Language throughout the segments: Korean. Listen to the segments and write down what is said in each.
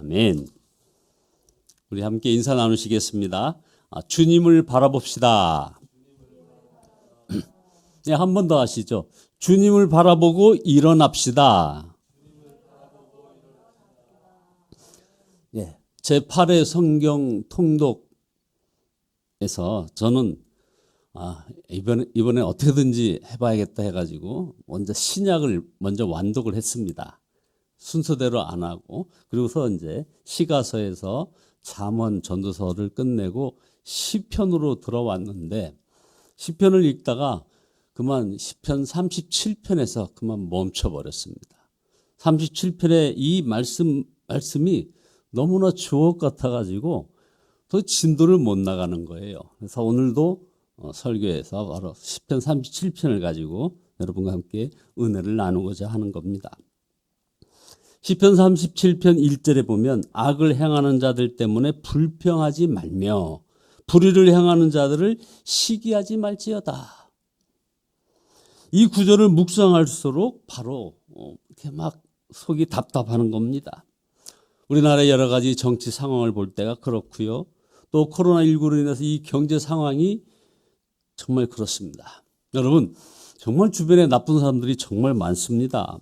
아멘. 우리 함께 인사 나누시겠습니다. 아, 주님을 바라봅시다. 네, 한 번 더 하시죠. 주님을 바라보고 일어납시다. 예, 제 8회 성경 통독에서 저는 아, 이번에, 이번에 어떻게든지 해봐야겠다 해가지고 먼저 신약을 먼저 완독을 했습니다. 순서대로 안 하고 그리고서 이제 시가서에서 잠언 전도서를 끝내고 시편으로 들어왔는데 시편을 읽다가 그만 시편 37편에서 그만 멈춰 버렸습니다. 37편의 이 말씀 말씀이 너무나 주옥 같아 가지고 더 진도를 못 나가는 거예요. 그래서 오늘도 어, 설교에서 바로 시편 37편을 가지고 여러분과 함께 은혜를 나누고자 하는 겁니다. 시편 37편 1절에 보면 악을 행하는 자들 때문에 불평하지 말며 불의를 행하는 자들을 시기하지 말지어다. 이 구절을 묵상할수록 바로 어, 이렇게 막 속이 답답하는 겁니다. 우리나라의 여러 가지 정치 상황을 볼 때가 그렇고요. 또 코로나19로 인해서 이 경제 상황이 정말 그렇습니다. 여러분, 정말 주변에 나쁜 사람들이 정말 많습니다.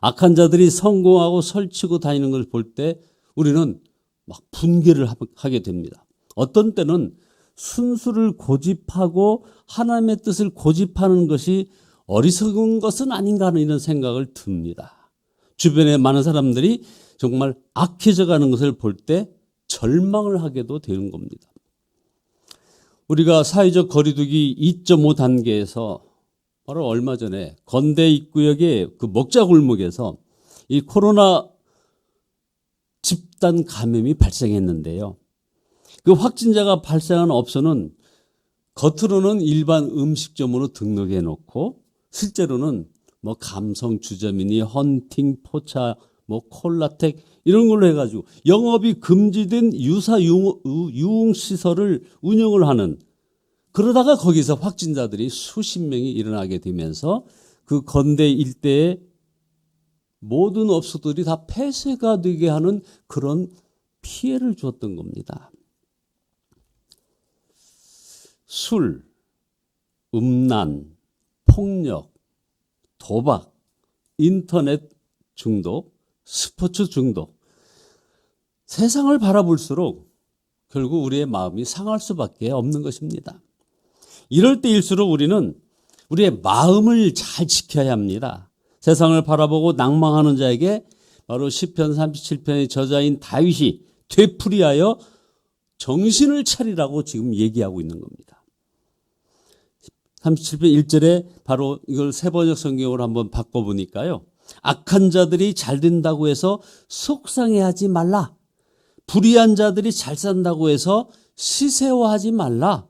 악한 자들이 성공하고 설치고 다니는 걸 볼 때 우리는 막 분개를 하게 됩니다. 어떤 때는 순수를 고집하고 하나님의 뜻을 고집하는 것이 어리석은 것은 아닌가 하는 이런 생각을 듭니다. 주변에 많은 사람들이 정말 악해져 가는 것을 볼 때 절망을 하게도 되는 겁니다. 우리가 사회적 거리두기 2.5 단계에서 바로 얼마 전에 건대 입구역의 그 먹자 골목에서 이 코로나 집단 감염이 발생했는데요. 그 확진자가 발생한 업소는 겉으로는 일반 음식점으로 등록해 놓고 실제로는 뭐 감성 주점이니 헌팅 포차 뭐 콜라텍 이런 걸로 해가지고 영업이 금지된 유사 유흥 시설을 운영을 하는 그러다가 거기서 확진자들이 수십 명이 일어나게 되면서 그 건대 일대의 모든 업소들이 다 폐쇄가 되게 하는 그런 피해를 줬던 겁니다. 술, 음란, 폭력, 도박, 인터넷 중독, 스포츠 중독. 세상을 바라볼수록 결국 우리의 마음이 상할 수밖에 없는 것입니다. 이럴 때일수록 우리는 우리의 마음을 잘 지켜야 합니다. 세상을 바라보고 낭망하는 자에게 바로 시편 37편의 저자인 다윗이 되풀이하여 정신을 차리라고 지금 얘기하고 있는 겁니다. 37편 1절에 바로 이걸 세번역 성경으로 한번 바꿔보니까요. 악한 자들이 잘 된다고 해서 속상해하지 말라. 불의한 자들이 잘 산다고 해서 시세워하지 말라.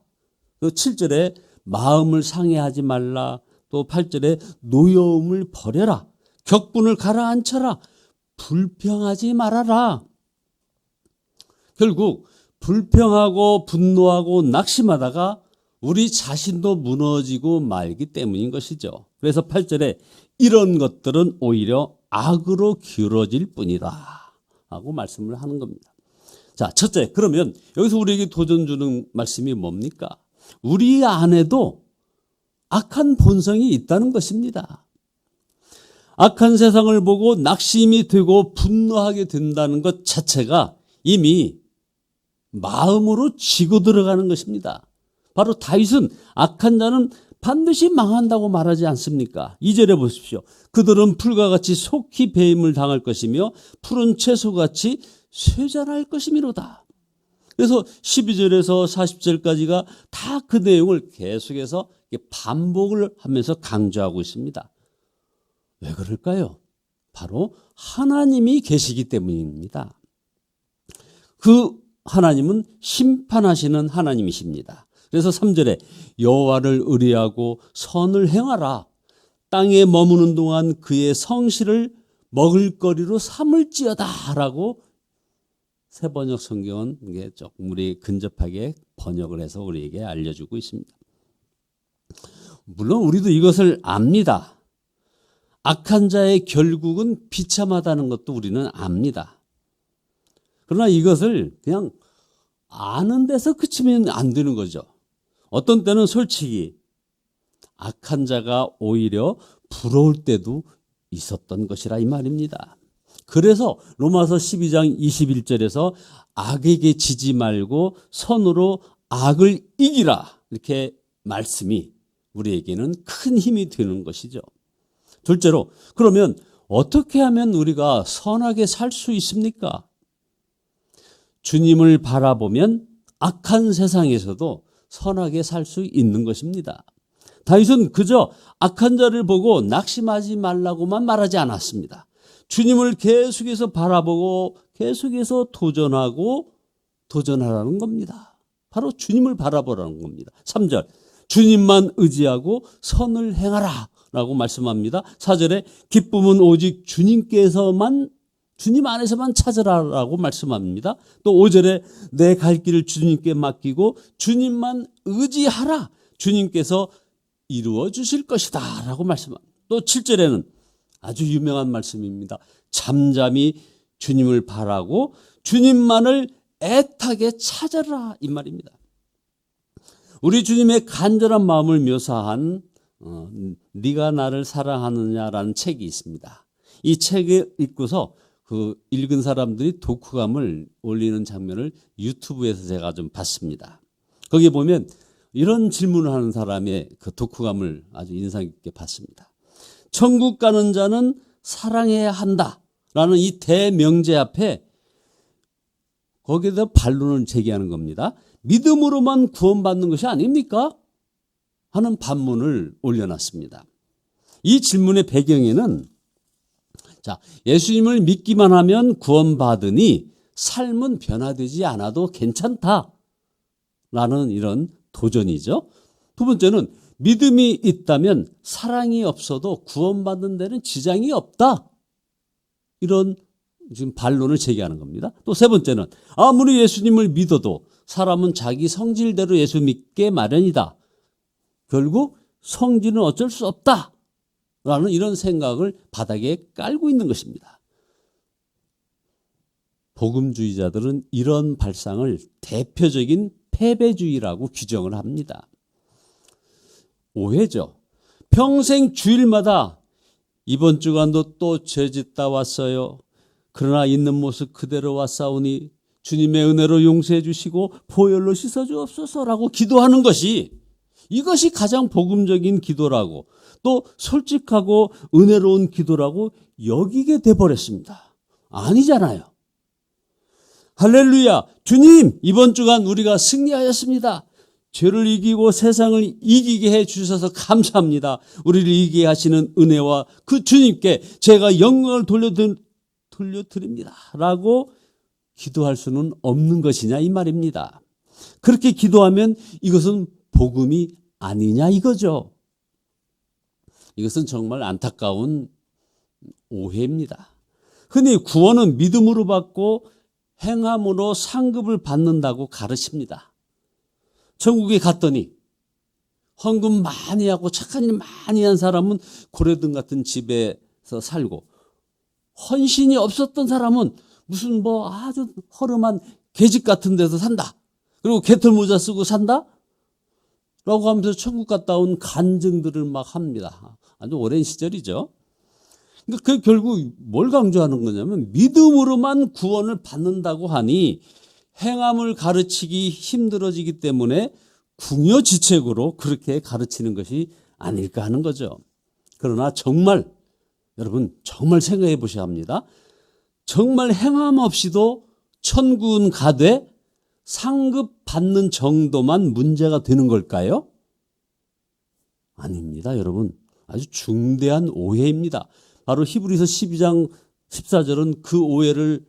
그 7절에 마음을 상해하지 말라. 또 8절에 노여움을 버려라. 격분을 가라앉혀라. 불평하지 말아라. 결국 불평하고 분노하고 낙심하다가 우리 자신도 무너지고 말기 때문인 것이죠. 그래서 8절에 이런 것들은 오히려 악으로 기울어질 뿐이다. 하고 말씀을 하는 겁니다. 자, 첫째, 그러면 여기서 우리에게 도전 주는 말씀이 뭡니까? 우리 안에도 악한 본성이 있다는 것입니다. 악한 세상을 보고 낙심이 되고 분노하게 된다는 것 자체가 이미 마음으로 지고 들어가는 것입니다. 바로 다윗은 악한 자는 반드시 망한다고 말하지 않습니까? 이절에 보십시오. 그들은 풀과 같이 속히 배임을 당할 것이며 푸른 채소같이 쇠잔할 것이미로다. 그래서 12절에서 40절까지가 다 그 내용을 계속해서 반복을 하면서 강조하고 있습니다. 왜 그럴까요? 바로 하나님이 계시기 때문입니다. 그 하나님은 심판하시는 하나님이십니다. 그래서 3절에 여호와를 의뢰하고 선을 행하라. 땅에 머무는 동안 그의 성실을 먹을거리로 삼을지어다라고 세번역 성경은 이게 조금 우리 근접하게 번역을 해서 우리에게 알려주고 있습니다. 물론 우리도 이것을 압니다. 악한 자의 결국은 비참하다는 것도 우리는 압니다. 그러나 이것을 그냥 아는 데서 그치면 안 되는 거죠. 어떤 때는 솔직히 악한 자가 오히려 부러울 때도 있었던 것이라 이 말입니다. 그래서 로마서 12장 21절에서 악에게 지지 말고 선으로 악을 이기라 이렇게 말씀이 우리에게는 큰 힘이 되는 것이죠. 둘째로 그러면 어떻게 하면 우리가 선하게 살 수 있습니까? 주님을 바라보면 악한 세상에서도 선하게 살 수 있는 것입니다. 다윗은 그저 악한 자를 보고 낙심하지 말라고만 말하지 않았습니다. 주님을 계속해서 바라보고 계속해서 도전하고 도전하라는 겁니다. 바로 주님을 바라보라는 겁니다. 3절. 주님만 의지하고 선을 행하라. 라고 말씀합니다. 4절에 기쁨은 오직 주님께서만 주님 안에서만 찾으라라고 말씀합니다. 또 5절에 내 갈 길을 주님께 맡기고 주님만 의지하라. 주님께서 이루어 주실 것이다. 라고 말씀합니다. 또 7절에는 아주 유명한 말씀입니다. 잠잠히 주님을 바라고 주님만을 애타게 찾아라. 이 말입니다. 우리 주님의 간절한 마음을 묘사한 어, 네가 나를 사랑하느냐라는 책이 있습니다. 이 책을 읽고서 그 읽은 사람들이 독후감을 올리는 장면을 유튜브에서 제가 좀 봤습니다. 거기 보면 이런 질문을 하는 사람의 그 독후감을 아주 인상 깊게 봤습니다. 천국 가는 자는 사랑해야 한다라는 이 대명제 앞에 거기에다 반론을 제기하는 겁니다. 믿음으로만 구원받는 것이 아닙니까? 하는 반문을 올려놨습니다. 이 질문의 배경에는 자, 예수님을 믿기만 하면 구원받으니 삶은 변화되지 않아도 괜찮다. 라는 이런 도전이죠. 두 번째는 믿음이 있다면 사랑이 없어도 구원받는 데는 지장이 없다. 이런 지금 반론을 제기하는 겁니다. 또 세 번째는 아무리 예수님을 믿어도 사람은 자기 성질대로 예수 믿게 마련이다. 결국 성질은 어쩔 수 없다. 라는 이런 생각을 바닥에 깔고 있는 것입니다. 복음주의자들은 이런 발상을 대표적인 패배주의라고 규정을 합니다. 오해죠. 평생 주일마다 이번 주간도 또 죄짓다 왔어요. 그러나 있는 모습 그대로 왔사오니 주님의 은혜로 용서해 주시고 보혈로 씻어 주옵소서라고 기도하는 것이 이것이 가장 복음적인 기도라고 또 솔직하고 은혜로운 기도라고 여기게 돼 버렸습니다. 아니잖아요. 할렐루야. 주님, 이번 주간 우리가 승리하였습니다. 죄를 이기고 세상을 이기게 해 주셔서 감사합니다. 우리를 이기게 하시는 은혜와 그 주님께 제가 영광을 돌려드, 돌려드립니다. 라고 기도할 수는 없는 것이냐 이 말입니다. 그렇게 기도하면 이것은 복음이 아니냐 이거죠. 이것은 정말 안타까운 오해입니다. 흔히 구원은 믿음으로 받고 행함으로 상급을 받는다고 가르칩니다. 천국에 갔더니 헌금 많이 하고 착한 일 많이 한 사람은 고래등 같은 집에서 살고 헌신이 없었던 사람은 무슨 뭐 아주 허름한 계집 같은 데서 산다. 그리고 개털 모자 쓰고 산다? 라고 하면서 천국 갔다 온 간증들을 막 합니다. 아주 오랜 시절이죠. 그러니까 그 결국 뭘 강조하는 거냐면 믿음으로만 구원을 받는다고 하니 행함을 가르치기 힘들어지기 때문에 궁여지책으로 그렇게 가르치는 것이 아닐까 하는 거죠. 그러나 정말 여러분 정말 생각해 보셔야 합니다. 정말 행함 없이도 천군 가되 상급 받는 정도만 문제가 되는 걸까요? 아닙니다, 여러분. 아주 중대한 오해입니다. 바로 히브리서 12장 14절은 그 오해를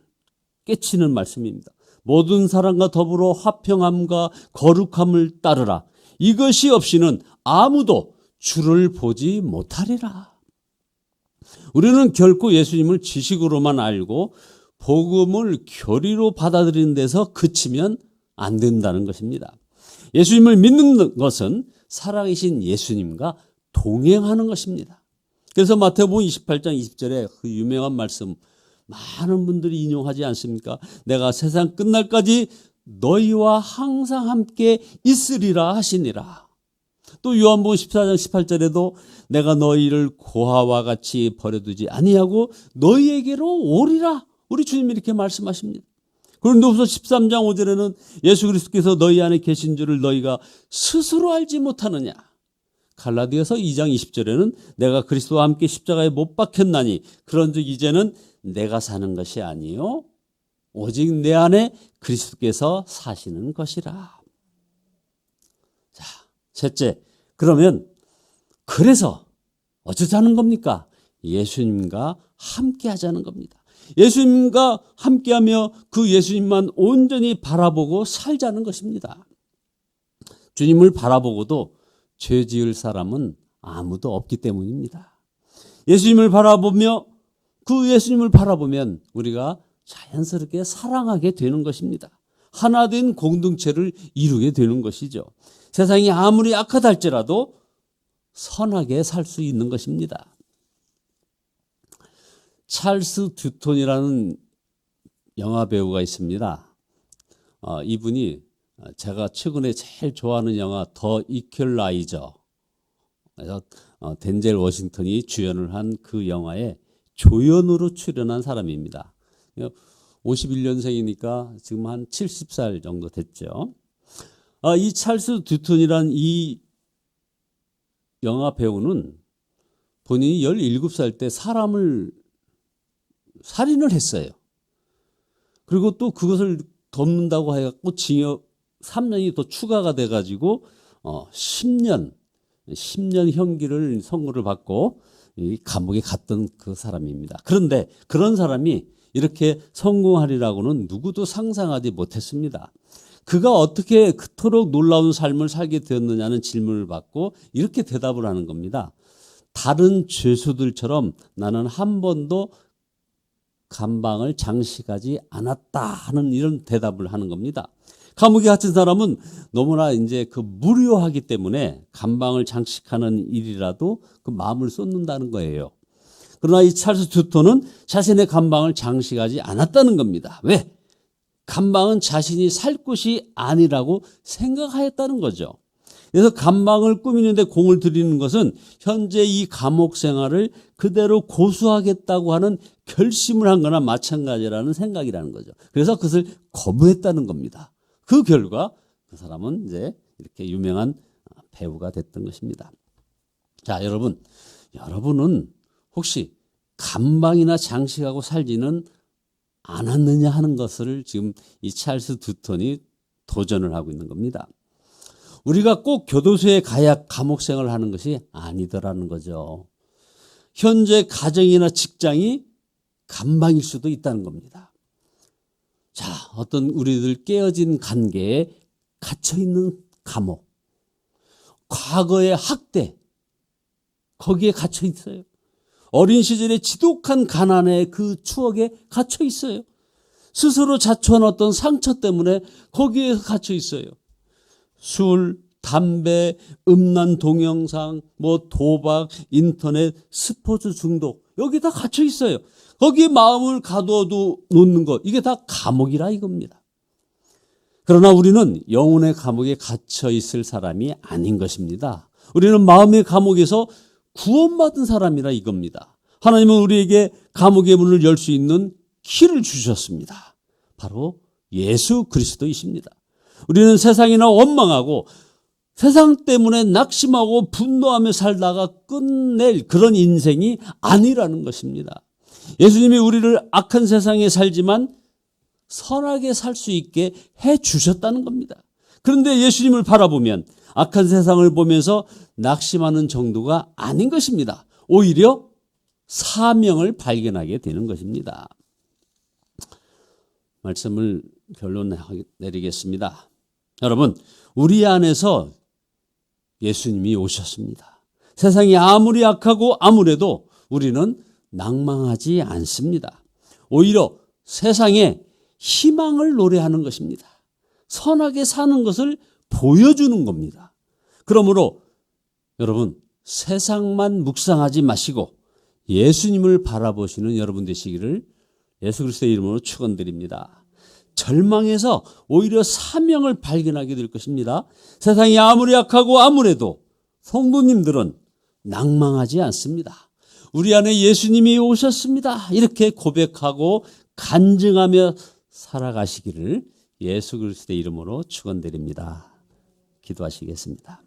깨치는 말씀입니다. 모든 사람과 더불어 화평함과 거룩함을 따르라. 이것이 없이는 아무도 주를 보지 못하리라. 우리는 결코 예수님을 지식으로만 알고 복음을 교리로 받아들이는 데서 그치면 안 된다는 것입니다. 예수님을 믿는 것은 살아계신 예수님과 동행하는 것입니다. 그래서 마태복음 28장 20절에 그 유명한 말씀 많은 분들이 인용하지 않습니까? 내가 세상 끝날까지 너희와 항상 함께 있으리라 하시니라. 또 요한복음 14장 18절에도 내가 너희를 고아와 같이 버려두지 아니하고 너희에게로 오리라. 우리 주님이 이렇게 말씀하십니다. 그런데서 13장 5절에는 예수 그리스도께서 너희 안에 계신 줄을 너희가 스스로 알지 못하느냐. 갈라디아서 2장 20절에는 내가 그리스도와 함께 십자가에 못 박혔나니 그런즉 이제는 내가 사는 것이 아니요 오직 내 안에 그리스도께서 사시는 것이라. 자, 셋째. 그러면 그래서 어쩌자는 겁니까? 예수님과 함께 하자는 겁니다. 예수님과 함께하며 그 예수님만 온전히 바라보고 살자는 것입니다. 주님을 바라보고도 죄 지을 사람은 아무도 없기 때문입니다. 예수님을 바라보며 그 예수님을 바라보면 우리가 자연스럽게 사랑하게 되는 것입니다. 하나 된 공동체를 이루게 되는 것이죠. 세상이 아무리 악하다 할지라도 선하게 살 수 있는 것입니다. 찰스 듀톤이라는 영화 배우가 있습니다. 어, 이분이 제가 최근에 제일 좋아하는 영화 더 이퀄라이저 그래서 어, 덴젤 워싱턴이 주연을 한 그 영화에 조연으로 출연한 사람입니다. 51년생이니까 지금 한 70살 정도 됐죠. 아, 이 찰스 듀톤이란 이 영화 배우는 본인이 17살 때 사람을 살인을 했어요. 그리고 또 그것을 덮는다고 해갖고 징역 3년이 더 추가가 돼가지고 어 10년 10년 형기를 선고를 받고 이 감옥에 갔던 그 사람입니다. 그런데 그런 사람이 이렇게 성공하리라고는 누구도 상상하지 못했습니다. 그가 어떻게 그토록 놀라운 삶을 살게 되었느냐는 질문을 받고 이렇게 대답을 하는 겁니다. 다른 죄수들처럼 나는 한 번도 감방을 장식하지 않았다 하는 이런 대답을 하는 겁니다. 감옥에 갇힌 사람은 너무나 이제 그 무료하기 때문에 감방을 장식하는 일이라도 그 마음을 쏟는다는 거예요. 그러나 이 찰스 튜토는 자신의 감방을 장식하지 않았다는 겁니다. 왜? 감방은 자신이 살 곳이 아니라고 생각하였다는 거죠. 그래서 감방을 꾸미는데 공을 들이는 것은 현재 이 감옥 생활을 그대로 고수하겠다고 하는 결심을 한 거나 마찬가지라는 생각이라는 거죠. 그래서 그것을 거부했다는 겁니다. 그 결과 그 사람은 이제 이렇게 유명한 배우가 됐던 것입니다. 자, 여러분. 여러분은 혹시 감방이나 장식하고 살지는 않았느냐 하는 것을 지금 이 찰스 두턴이 도전을 하고 있는 겁니다. 우리가 꼭 교도소에 가야 감옥 생활을 하는 것이 아니더라는 거죠. 현재 가정이나 직장이 감방일 수도 있다는 겁니다. 자, 어떤 우리들 깨어진 관계에 갇혀 있는 감옥, 과거의 학대, 거기에 갇혀 있어요. 어린 시절의 지독한 가난의 그 추억에 갇혀 있어요. 스스로 자초한 어떤 상처 때문에 거기에 갇혀 있어요. 술, 담배, 음란 동영상, 뭐 도박, 인터넷, 스포츠 중독 여기 다 갇혀 있어요. 거기에 마음을 가둬도 놓는 것 이게 다 감옥이라 이겁니다. 그러나 우리는 영혼의 감옥에 갇혀 있을 사람이 아닌 것입니다. 우리는 마음의 감옥에서 구원받은 사람이라 이겁니다. 하나님은 우리에게 감옥의 문을 열 수 있는 키를 주셨습니다. 바로 예수 그리스도이십니다. 우리는 세상이나 원망하고 세상 때문에 낙심하고 분노하며 살다가 끝낼 그런 인생이 아니라는 것입니다. 예수님이 우리를 악한 세상에 살지만 선하게 살 수 있게 해 주셨다는 겁니다. 그런데 예수님을 바라보면 악한 세상을 보면서 낙심하는 정도가 아닌 것입니다. 오히려 사명을 발견하게 되는 것입니다. 말씀을 결론 내리겠습니다. 여러분, 우리 안에서 예수님이 오셨습니다. 세상이 아무리 악하고 아무래도 우리는 낭망하지 않습니다. 오히려 세상에 희망을 노래하는 것입니다. 선하게 사는 것을 보여주는 겁니다. 그러므로 여러분 세상만 묵상하지 마시고 예수님을 바라보시는 여러분 되시기를 예수 그리스도의 이름으로 축원드립니다. 절망에서 오히려 사명을 발견하게 될 것입니다. 세상이 아무리 약하고 아무래도 성도님들은 낭망하지 않습니다. 우리 안에 예수님이 오셨습니다. 이렇게 고백하고 간증하며 살아가시기를 예수 그리스도의 이름으로 축원드립니다. 기도하시겠습니다.